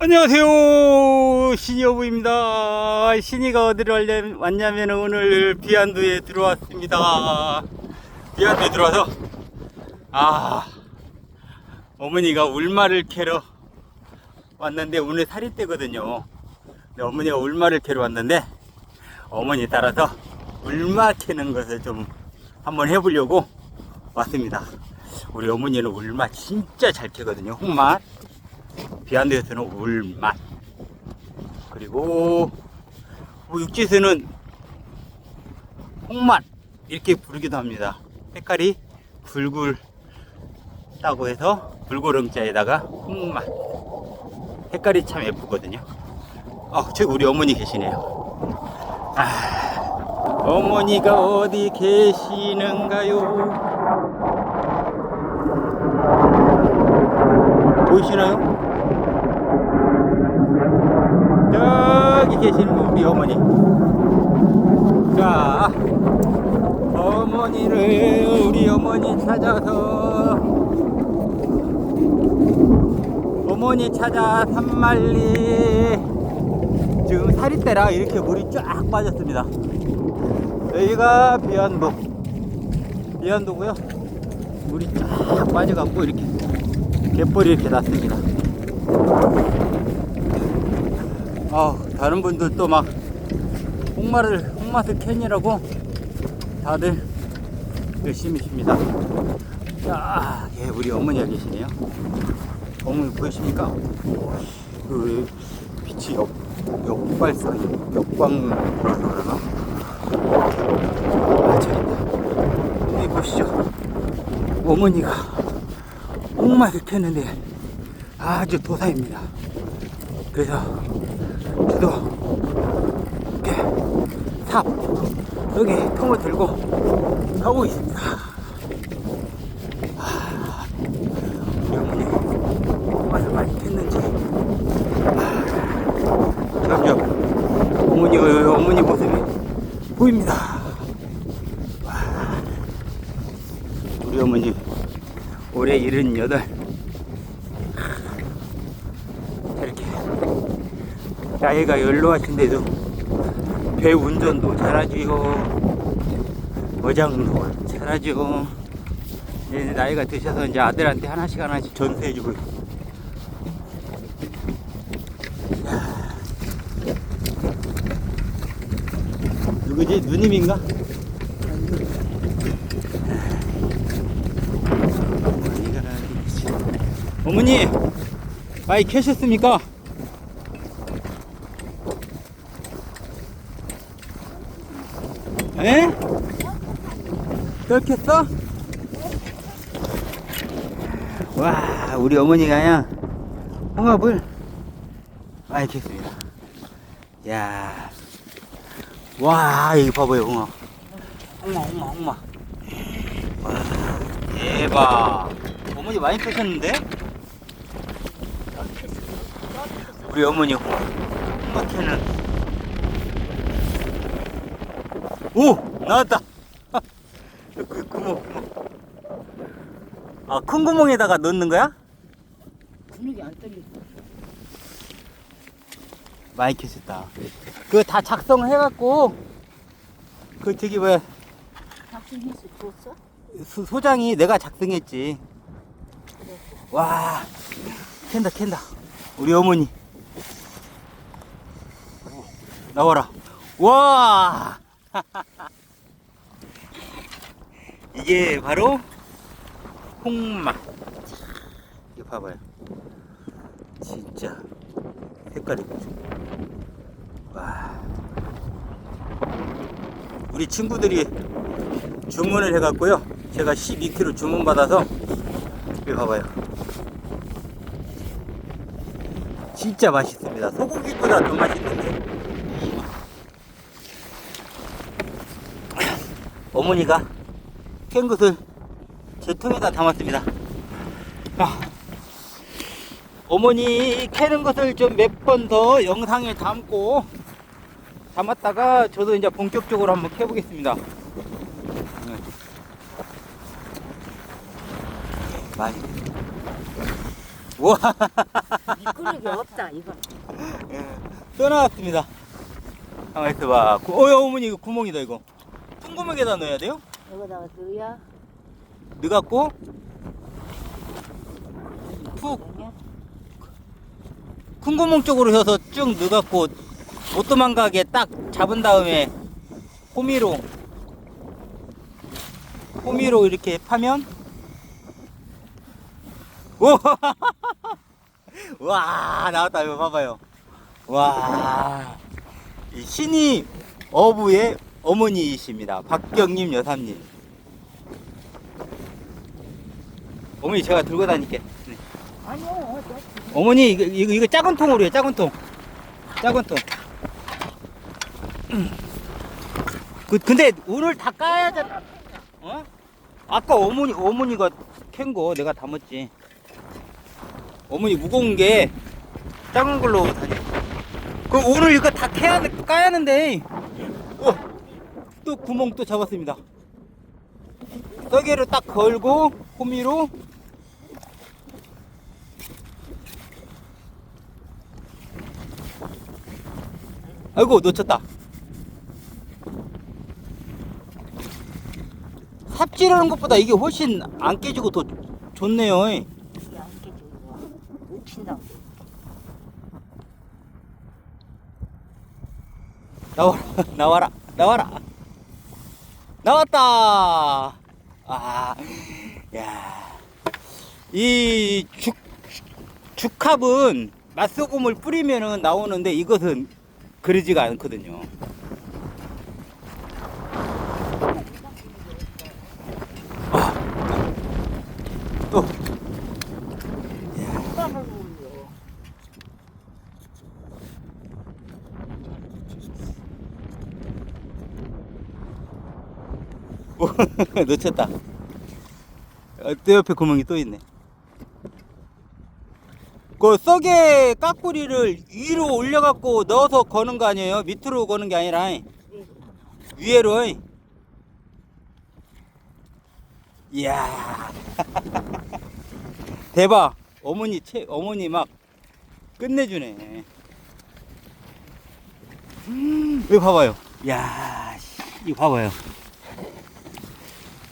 안녕하세요. 신여부입니다. 신이가 왔냐- 왔냐면 오늘 비안도에 들어왔습니다. 비안도에 들어와서 아 어머니가 울마를 캐러 왔는데 오늘 살이 때거든요. 근데 어머니가 울마를 캐러 왔는데 어머니 따라서 울마 캐는 것을 좀 한번 해보려고 왔습니다. 우리 어머니는 울마 진짜 잘 캐거든요. 홍맛 비안도에서는 울맛. 그리고 뭐 육지에서는 홍맛 이렇게 부르기도 합니다. 색깔이 굵을다고 해서 굵어름자에다가 홍맛 색깔이 참 예쁘거든요. 어, 저기 우리 어머니 계시네요. 아, 어머니가 어디 계시는가요? 보이시나요? 저기 분 우리 어머니. 자 어머니를 우리 어머니 찾아서 어머니 찾아 산말리. 지금 살이 때라 이렇게 물이 쫙 빠졌습니다. 여기가 비안도 비안도고요. 물이 쫙 빠져갖고 이렇게 갯벌이 이렇게 났습니다 아, 다른 분들도 막 홍마를 홍맛을 캐니라고 다들 열심히 십니다. 자, 예, 우리 어머니가 계시네요. 어머니 보이십니까? 그 빛이 역 역발상 역광 그러나? 아, 저기 있다. 여기 보시죠. 어머니가 홍맛을 캐는데 아주 도사입니다. 그래서 이렇게 삽 여기 통을 들고 가고 있습니다. 아, 우리 어머니 맛을 많이 캤는지 아, 점점 어머니 어, 어머니 모습이 보입니다. 와, 우리 어머니 올해 78 이렇게 나이가 연로하신데도 배 운전도 잘하지요. 어장도 잘하지요. 이제 나이가 드셔서 이제 아들한테 하나씩 하나씩 전수해주고. 누구지? 누님인가? 어머니 많이 캐셨습니까? 에? 그렇겠어? 와, 우리 어머니가요, 홍합을 많이 캤습니다. 야 와, 이거 봐봐요, 홍합. 홍마, 홍마, 홍마. 와, 대박. 어머니 많이 캐셨는데? 우리 어머니 홍합, 홍합 캐는 오! 나왔다! 그 구멍, 구멍. 아, 큰 구멍에다가 넣는 거야? 근육이 안 떨려. 많이 캐셨다. 그거 다 작성해갖고, 그 저기 뭐야, 작성해서 줬어? 소- 소장이 내가 작성했지. 와, 캔다, 캔다. 우리 어머니. 나와라. 와! 이게 바로 홍막. 이거 봐봐요. 진짜 색깔이 보세요. 와. 우리 친구들이 주문을 해갖고요. 제가 12kg 주문 받아서 여기 봐봐요. 진짜 맛있습니다. 소고기보다 더 맛있는데. 어머니가 캔 것을 제 통에다 담았습니다. 아, 어머니 캐는 것을 좀 몇 번 더 영상에 담고 담았다가 저도 이제 본격적으로 한번 캐보겠습니다. 네. 많이 우와 미끄러기 없다 이거. 또 나왔습니다 가만 있어봐 구- 어이 어머니 이거 구멍이다 이거 통구멍에다 넣어야 돼요? 여기다가 넣어야? 넣어갖고 푹 그러면 큰 구멍 쪽으로 해서 쭉 넣어갖고 못 도망가게 딱 잡은 다음에 호미로 호미로 이렇게 파면? 오! 와! 나왔다. 이거 봐봐요. 와. 이 신이 어부의 어머니이십니다. 박경님 여사님. 어머니 제가 들고 다닐게. 네. 아니요. 어머니 이거, 이거, 이거 작은 통으로 해 작은 통. 작은 통. 그, 근데 오늘 다 까야 돼 어? 아까 어머니 어머니가 캔 거 내가 담았지. 어머니 무거운 게 작은 걸로 다니 그 오늘 이거 다 캐야 돼 까야 하는데. 어, 또 구멍 또 잡았습니다. 썩개로 딱 걸고 호미로 아이고 놓쳤다. 삽질하는 것보다 이게 훨씬 안 깨지고 더 좋네요. 나와라 나와라 나와라 나왔다. 아 야 이 죽 죽합은 맛소금을 뿌리면은 나오는데 이것은 그러지가 않거든요 아, 또 땀을 흘려. 오, 놓쳤다. 어, 내 옆에 구멍이 또 있네. 그 썩의 까꾸리를 위로 올려갖고 넣어서 거는 거 아니에요? 밑으로 거는 게 아니라 위에로. 이야. 대박. 어머니 채 어머니 막 끝내주네. 음, 이거 봐봐요. 야, 씨, 이거 봐봐요.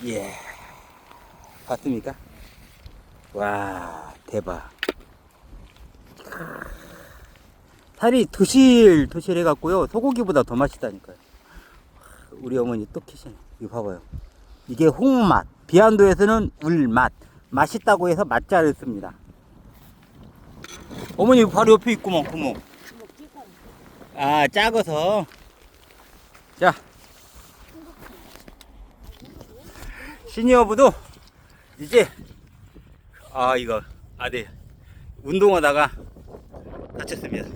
예. 봤습니까? 와, 대박. 살이 도실, 도실 해갖고요. 소고기보다 더 맛있다니까요. 우리 어머니 또 키시네. 이거 봐봐요. 이게 홍맛. 비안도에서는 울맛. 맛있다고 해서 맛자를 씁니다. 어머니 바로 옆에 있구먼, 구멍. 아, 작아서. 자. 시니어부도 이제 아 이거 아네 운동하다가 다쳤습니다.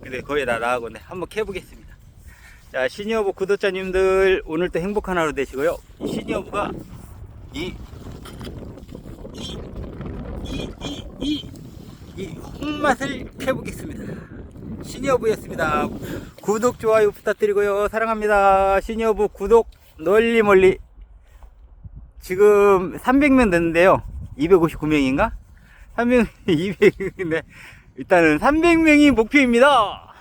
근데 거의 다 나가고 네 한번 캐보겠습니다. 자 시니어부 구독자님들 오늘도 행복한 하루 되시고요. 이 시니어부가 이 이 이 이 이 이 홍맛을 캐보겠습니다. 시니어부였습니다. 구독 좋아요 부탁드리고요. 사랑합니다. 시니어부 구독 널리 멀리 지금 300명 됐는데요. 259명인가? 300, 200인데 일단은 300명이 목표입니다.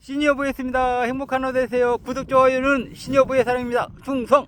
시니어부였습니다. 행복한 하루 되세요. 구독, 좋아요는 시니어부의 사랑입니다. 충성!